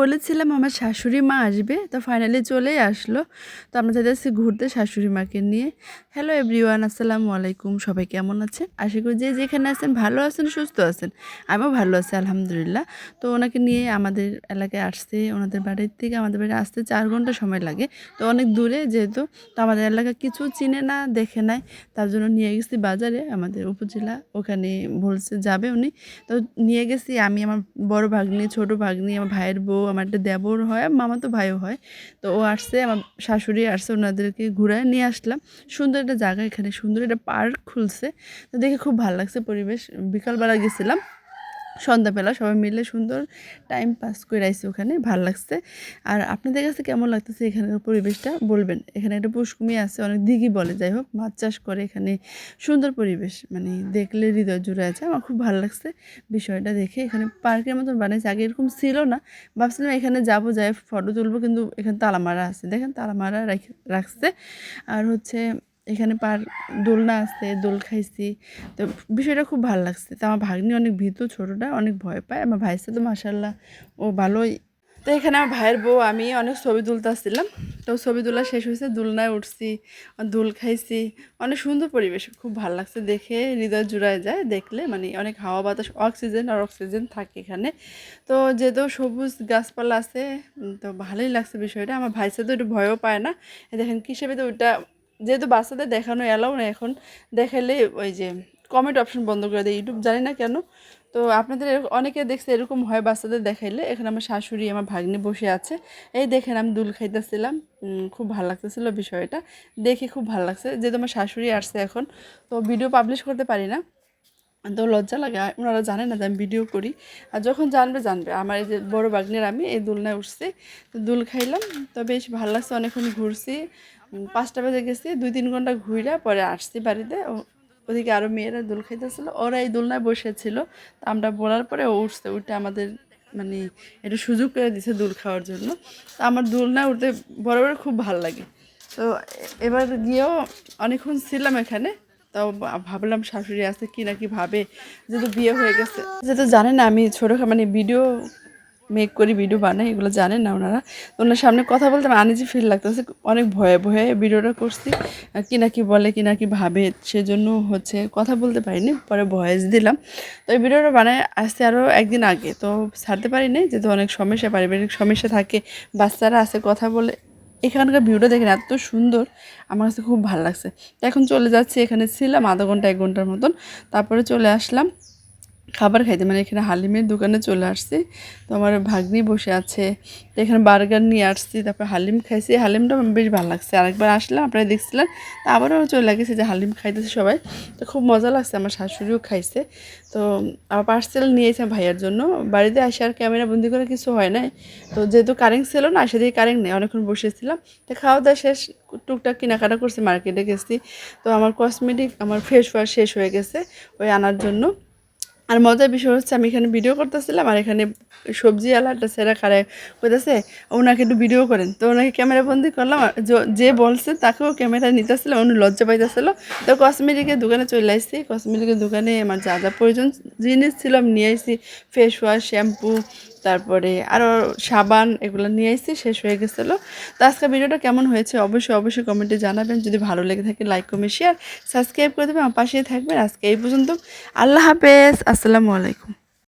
বলেছিলাম আমার শাশুড়ি মা আসবে, তো ফাইনালি চলেই আসলো। তো আমরা যাচ্ছি ঘুরতে শাশুড়ি মাকে নিয়ে। হ্যালো এভরিওয়ান আসসালামু আলাইকুম, সবাই কেমন আছেন? আশা করি যে যেখানে আছেন ভালো আছেন, সুস্থ আছেন। আমিও ভালো আছি, আলহামদুলিল্লাহ। তো ওনাকে নিয়ে আমাদের এলাকায় আসতে, ওনাদের বাড়ির থেকে আমাদের বাড়ি আসতে চার ঘণ্টা সময় লাগে। তো অনেক দূরে যেহেতু, তো আমাদের এলাকা কিছু চিনে না, দেখে নাই। তার জন্য নিয়ে গেছি বাজারে, আমাদের উপজেলা, ওখানে বলছে যাবে উনি। তো নিয়ে গেছি, আমি আমার বড় ভাগ্নি, ছোট ভাগ্নি, আমার ভাইয়ের বউ আমার একটা দেবর হয়, মামা তো ভাইও হয়। তো ও আসছে, আমার শাশুড়ি আসছে, ওনাদেরকে ঘুরায় নিয়ে আসলাম। সুন্দর একটা জায়গা এখানে, সুন্দর একটা পার্ক খুলছে। তো দেখে খুব ভালো লাগছে পরিবেশ। বিকালবেলা গেছিলাম। সন্ধ্যাবেলা সবাই মিলে সুন্দর টাইম পাস করে আইসি ওখানে, ভালো লাগছে। আর আপনাদের কাছে কেমন লাগতেছে এখানের পরিবেশটা? বলবেন, এখানে একটা পুষ্কুমি আছে, অনেক দিঘি বলে, যাই হোক, মাছ চাষ করে এখানে সুন্দর পরিবেশ মানে দেখলে হৃদয় জুড়ে আছে, আমার খুব ভালো লাগছে বিষয়টা দেখে। এখানে পার্কের মতন বানিয়েছে আগে এরকম ছিল না, ভাবছিলাম এখানে যাব, যাই ফটো তুলবো, কিন্তু এখানে তালামারা আছে। দেখেন, তালামারা রাখছে। আর হচ্ছে এখানে পার, দোলনা আছে, দোল খাইছি। তো বিষয়টা খুব ভালো লাগছে। তো আমার ভাগ্নি অনেক ভীত, ছোটোটা অনেক ভয় পায়। আমার ভাইয়ের সাথে মাসাল্লাহ ও ভালোই। তো এখানে আমার ভাইয়ের বউ, আমি অনেক ছবি তুলতে আসছিলাম। তো ছবি তোলা শেষ হয়েছে, দোলনায় উঠছি, দোল খাইছি। অনেক সুন্দর পরিবেশ, খুব ভালো লাগছে দেখে, হৃদয় জুড়ায় যায় দেখলে। মানে অনেক হাওয়া বাতাস, অক্সিজেন আর অক্সিজেন থাকে এখানে। তো যেহেতু সবুজ গাছপালা আছে তো ভালোই লাগছে বিষয়টা। আমার ভাইয়ের সাথে একটু ভয়ও পায় না। দেখেন কিসেবে তো ওইটা যেহেতু বাচ্চাদের দেখানো এলাও না এখন, দেখালে ওই যে কমেন্ট অপশন বন্ধ করে দেয় ইউটিউব জানি না কেন। তো আপনাদের অনেকে দেখছে এরকম হয় বাচ্চাদের দেখাইলে। এখানে আমার শাশুড়ি, আমার ভাগ্নে বসে আছে। এই দেখেন আমি দুল খাইতেছিলাম। খুব ভালো লাগতেছিল বিষয়টা। দেখে খুব ভালো লাগছে। যেহেতু আমার শাশুড়ি আসছে এখন, তো ভিডিও পাবলিশ করতে পারি না। তো লজ্জা লাগে। ওনারা জানে না যে আমি ভিডিও করি। আর যখন জানবে জানবে। আমার এই যে বড়ো বাগ্নের আমি এই দুলনায় উঠছি। তো দুল খাইলাম। তো বেশ ভালো লাগছে। অনেকক্ষণ ঘুরছি। পাঁচটা বাজে গেছি দুই তিন ঘণ্টা ঘুরে পরে আসছি বাড়িতে। ওদিকে আরও মেয়েরা দোল খাইতেছিলো। ওরা এই দোলনায় বসেছিল। তা আমরা বলার পরে ও উঠছে, উঠে আমাদের মানে একটু সুযোগ করে দিছে দোল খাওয়ার জন্য। তো আমার দোলনায় উঠতে বরাবর খুব ভালো লাগে। তো এবার গিয়েও অনেকক্ষণ ছিলাম এখানে। তাও ভাবলাম শাশুড়ি আছে কি না কি ভাবে, যেহেতু বিয়ে হয়ে গেছে। যেহেতু জানে না, আমি ছোটো মানে ভিডিও মেক করি ভিডিও বানাই, এগুলো জানেন না ওনারা। ওনার সামনে কথা বলতে আমি আনিজি ফিল লাগতেছে, অনেক ভয়ে ভয়ে ভিডিওটা করছি। কি না কি বলে, কি না কি ভাবে, সেজন্য হচ্ছে কথা বলতে পারিনি, পরে ভয়েস দিলাম। তো এই ভিডিওটা বানায় আসতে আরও একদিন আগে। তো ছাড়তে পারিনি যেহেতু অনেক সমস্যা, পারিবারিক সমস্যা থাকে, বাচ্চারা আছে কথা বলে, এখানকার ভিউটা দেখেন এত সুন্দর, আমার কাছে খুব ভালো লাগছে। এখন চলে যাচ্ছি, এখানে ছিলাম আধা ঘণ্টা, এক ঘণ্টার মতন। তারপরে চলে আসলাম। খাবার খাইতে। মানে এখানে হালিমের দোকানে চলে আসছি। তো আমার ভাগ্নি বসে আছে। তো এখানে বার্গার নিয়ে আসছি, তারপর হালিম খাইছি। হালিমটা বেশ ভালো লাগছে। আরেকবার আসলাম, আপনারা দেখছিলেন। তো আবারও চলে গেছে যে হালিম খাইতেছে সবাই। তো খুব মজা লাগছে, আমার শাশুড়িও খাইছে। তো আবার পার্সেল নিয়েছে ভাইয়ার জন্য। বাড়িতে আসে আর ক্যামেরা বন্দি করে কিছু হয় নাই। তো যেহেতু কারেন্ট ছিল না, সেদিকে কারেন্ট নেই। অনেকক্ষণ বসেছিলাম। তো খাওয়া দাওয়া শেষ, টুকটাক কেনাকাটা করছি মার্কেটে গেছি। তো আমার কসমেটিক আমার ফেস ওয়াশ শেষ হয়ে গেছে, ওই আনার জন্য। আর মজার বিষয় হচ্ছে আমি এখানে ভিডিও করতেছিলাম আর এখানে সবজি আলাটা সেরা খারায় কইতেছে, ওনাকে একটু ভিডিও করেন। তো ওনাকে ক্যামেরা বন্দি করলাম যে বলছে তাকেও ক্যামেরা নিতেছিলাম উনি লজ্জা পাইতেছিল। তো কসমেটিকের দোকানে চলে আসছি। কসমেটিকের দোকানে আমার যা যা প্রয়োজন জিনিস ছিল আমি নিয়ে আসছি ফেস ওয়াশ শ্যাম্পু তারপরে আরও সাবান এগুলো নিয়ে আসছি শেষ হয়ে গেছিল। তো আজকে ভিডিওটা কেমন হয়েছে অবশ্যই অবশ্যই কমেন্টে জানাবেন। যদি ভালো লেগে থাকে লাইক কমেন্ট শেয়ার সাবস্ক্রাইব করে দেবেন। আমার পাশেই থাকবেন। আজকে এই পর্যন্ত। আল্লাহ হাফেজ। আসসালামু আলাইকুম।